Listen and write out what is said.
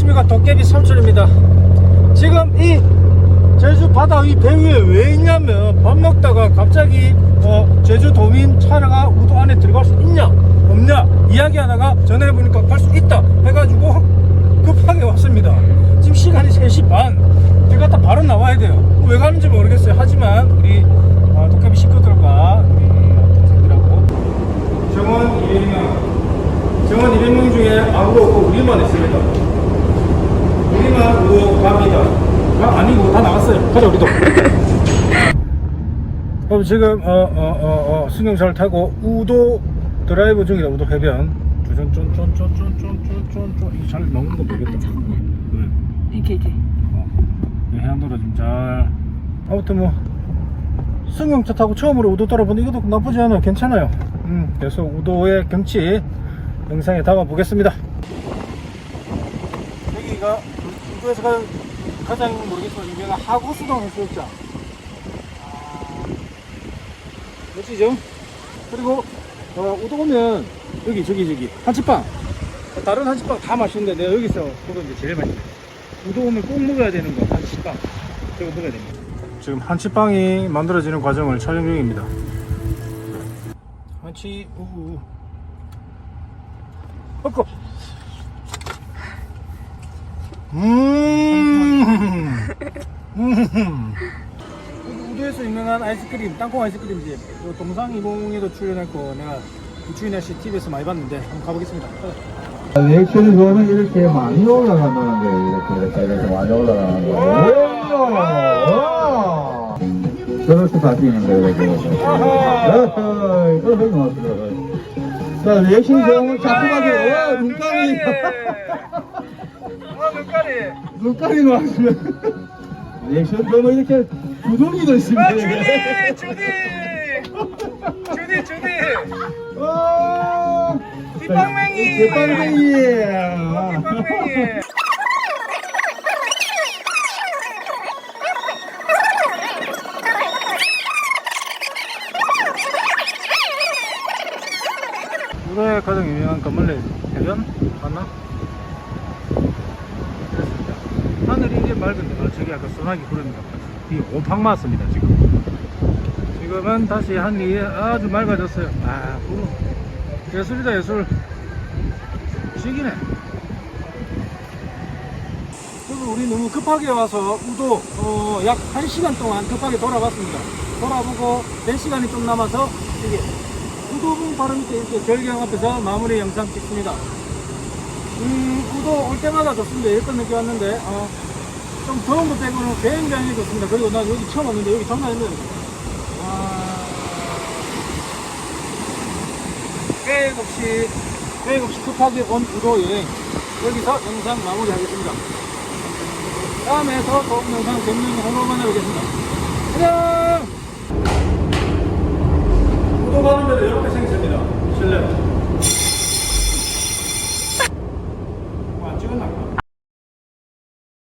안녕하십니까 도깨비 삼촌입니다. 지금 이 제주 바다 위배 위에 왜 있냐면 밥 먹다가 갑자기 어, 제주 도민 차량가 우도 안에 들어갈 수 있냐 없냐 이야기하다가 전화해보니까 갈 수 있다 해가지고 급하게 왔습니다. 지금 시간이 3시 반. 들어갔다 바로 나와야 돼요. 왜 가는지 모르겠어요. 하지만 우리 어, 도깨비 식구들과 우리 동생들하고. 정원 200명 정원 200명 중에 아무도 없고 우리만 있습니다 우리만 우도 갑니다. 아, 아니고 다 나갔어요. 가자 우리도. 그럼 지금 어, 어, 어, 어, 승용차를 타고 우도 드라이브 중이다. 우도 해변. 쫀쫀쫀쫀쫀쫀쫀쫀쫀. 이거 잘 나오는 거 모르겠다. 아, 잠깐만. 왜? 이렇게 이렇게. 어, 이 해안도로 좀 잘 아무튼 뭐 승용차 타고 처음으로 우도 따라보는 이것도 나쁘지 않아요. 괜찮아요. 음, 그래서 우도의 경치 영상에 담아 보겠습니다. 여기가 우도에서 가, 가장 모르겠지만 유명한 하구수동 해수욕장 아, 멋지죠? 그리고 어, 우도 오면 여기 저기 저기 한치빵. 다른 한치빵 다 맛있는데 내가 여기서 그거 이제 제일 맛있어 우도 오면 꼭 먹어야 되는 거 한치빵. 저거 먹어야 됩니다. 지금 한치빵이 만들어지는 과정을 촬영 중입니다. 한치 우우 헛거 음 음. 우도에서 유명한 아이스크림 땅콩 아이스크림집 요 동상이몽에도 출연했고 내가 우주인 씨 TV에서 많이 봤는데 한번 가보겠습니다 리액션이 보면 이렇게 많이 올라간다는 거예요. 이렇게 이렇게 이렇게 많이 올라가는 거예요. 오! 저렇게 바뀌는 거예요. 이렇게. 이거 되게 고맙습니다. 자, 리액션이 좋으면 자꾸 가세요. 와, 눈감이. 아 눈깔이 눈감이 나왔으면. 리액션 보면 이렇게 구덩이도 있습니다. 아 주디 주디 주디 주디 와! 뒷방맹이! 뒷방맹이! 뒷방맹이 우리의 가장 유명한 건물레 해변 맞나? 그렇습니다. 하늘이 이제 맑은데 아, 저기 아까 소나기 구름이 이 오팡 맞습니다 지금. 지금은 다시 하늘이 아주 맑아졌어요. 아 구름 예술이다 예술. 시기네. 그리고 우리 너무 급하게 와서 우도 어, 약 1시간 동안 급하게 돌아봤습니다. 돌아보고 된 시간이 좀 남아서 이게 우도봉 바로 밑에 이렇게 절경 앞에서 마무리 영상 찍습니다. 음, 우도 올 때마다 좋습니다. 늦게 왔는데 어, 좀 더운 거 빼고는 굉장히 좋습니다. 그리고 나 여기 처음 왔는데 여기 장난 아니네. 와. 계획 없이, 계획 없이 급하게 온 부도 여행. 여기서 영상 마무리 하겠습니다. 다음에서 더 좋은 영상 재밌는 걸로 만나보겠습니다. 안녕! 부도 가는 데는 이렇게 생겼습니다.